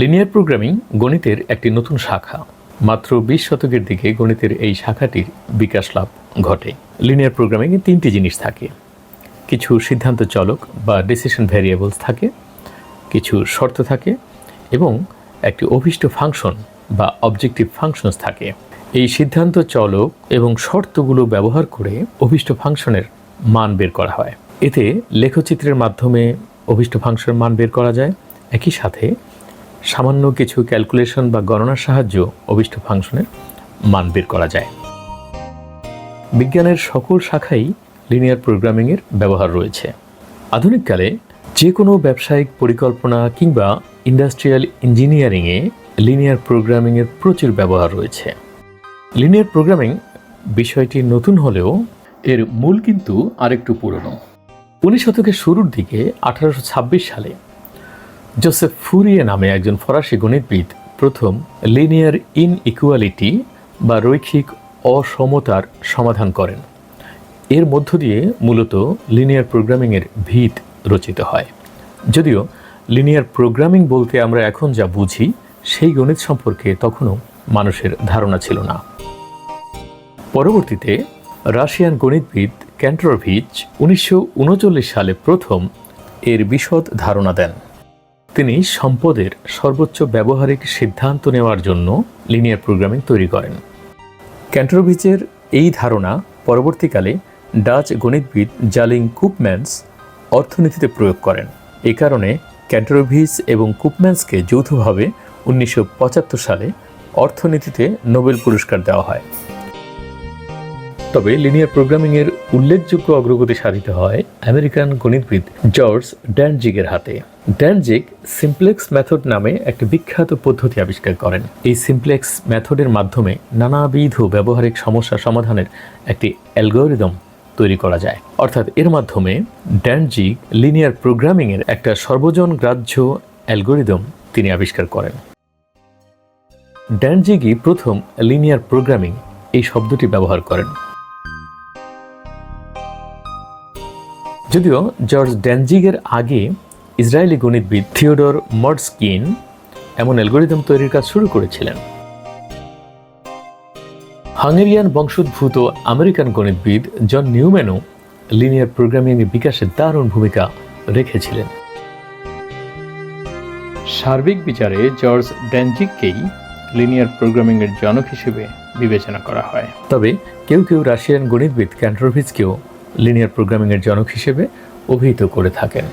Linear programming গণিতের একটি নতুন শাখা। মাত্র বিশ শতকের দিকে গণিতের এই শাখাটির বিকাশ লাভ ঘটে লিনিয়ার প্রোগ্রামিংয়ে তিনটি জিনিস থাকে। কিছু সিদ্ধান্ত চলক বা ডিসিশন ভ্যারিয়েবলস থাকে, কিছু শর্ত থাকে এবং একটি অভিষ্ট ফাংশন বা অবজেক্টিভ ফাংশনস থাকে। এই সিদ্ধান্ত চলক এবং শর্তগুলো ব্যবহার করে অভিষ্ট ফাংশনের মান বের করা হয়। এতে লেখচিত্রের মাধ্যমে অভিষ্ট ফাংশনের মান বের করা যায়। একই সাথে সামান্য কিছু ক্যালকুলেশন বা গণনার সাহায্য অভিষ্ট ফাংশনের মান বের করা যায়। বিজ্ঞানের সকল শাখাই লিনিয়ার প্রোগ্রামিংয়ের ব্যবহার রয়েছে। আধুনিককালে যে কোনো ব্যবসায়িক পরিকল্পনা কিংবা ইন্ডাস্ট্রিয়াল ইঞ্জিনিয়ারিংয়ে লিনিয়ার প্রোগ্রামিংয়ের প্রচুর ব্যবহার রয়েছে। লিনিয়ার প্রোগ্রামিং বিষয়টি নতুন হলেও এর মূল কিন্তু আরেকটু পুরনো। উনিশ শতকের শুরুর দিকে আঠারোশো ছাব্বিশ সালে জোসেফ ফুরিয়ে নামে একজন ফরাসি গণিতবিদ। প্রথম, লিনিয়ার ইনইকুয়ালিটি বা রৈখিক অসমতার সমাধান করেন। এর মধ্য দিয়ে মূলত লিনিয়ার প্রোগ্রামিংয়ের ভিত রচিত হয়। যদিও লিনিয়ার প্রোগ্রামিং বলতে আমরা এখন যা বুঝি, সেই গণিত সম্পর্কে তখনও মানুষের ধারণা ছিল না। পরবর্তীতে রাশিয়ান গণিতবিদ ক্যান্ট্রোভিচ উনিশশো সালে প্রথম এর বিশদ ধারণা দেন। তিনি সম্পদের সর্বোচ্চ ব্যবহারিক সিদ্ধান্ত নেওয়ার জন্য লিনিয়ার প্রোগ্রামিং তৈরি করেন। ক্যান্ট্রোভিচের এই ধারণা পরবর্তীকালে ডাচ গণিতবিদ জালিং কুপম্যান্স অর্থনীতিতে প্রয়োগ করেন। এ কারণে ক্যান্ট্রোভিচ এবং কুপম্যান্সকে যৌথভাবে উনিশশো পঁচাত্তর সালে অর্থনীতিতে নোবেল পুরস্কার দেওয়া হয়। তবে লিনিয়ার প্রোগ্রামিংয়ের উল্লেখযোগ্য অগ্রগতি সাধিত হয় আমেরিকান গণিতবিদ জর্জ ড্যানজিগের হাতে। ড্যানজিগ সিমপ্লেক্স মেথড নামে একটি বিখ্যাত পদ্ধতি আবিষ্কার করেন। এই সিমপ্লেক্স মেথডের মাধ্যমে নানাবিধ ব্যবহারিক সমস্যা সমাধানের একটি অ্যালগোরিদম তৈরি করা যায়। অর্থাৎ এর মাধ্যমে ড্যানজিগ লিনিয়ার প্রোগ্রামিংয়ের একটা সর্বজন গ্রাহ্য অ্যালগোরিদম তিনি আবিষ্কার করেন। ড্যানজিগই প্রথম লিনিয়ার প্রোগ্রামিং এই শব্দটি ব্যবহার করেন। যদিও জর্জ ড্যানজিগের আগে ইসরায়েলি গণিতবিদ থিওডর মডস্কিন এমন অ্যালগোরিদম তৈরির কাজ শুরু করেছিলেন। হাঙ্গেরিয়ান বংশোদ্ভূত আমেরিকান গণিতবিদ জন নিউম্যানও লিনিয়ার প্রোগ্রামিং বিকাশে দারুণ ভূমিকা রেখেছিলেন। সার্বিক বিচারে জর্জ ড্যানজিককেই লিনিয়ার প্রোগ্রামিংয়ের জনক হিসেবে বিবেচনা করা হয়। তবে কেউ কেউ রাশিয়ান গণিতবিদ ক্যান্ট্রোভিচকেও লিনিয়ার প্রোগ্রামিংয়ের জনক হিসেবে অভিহিত করে থাকেন।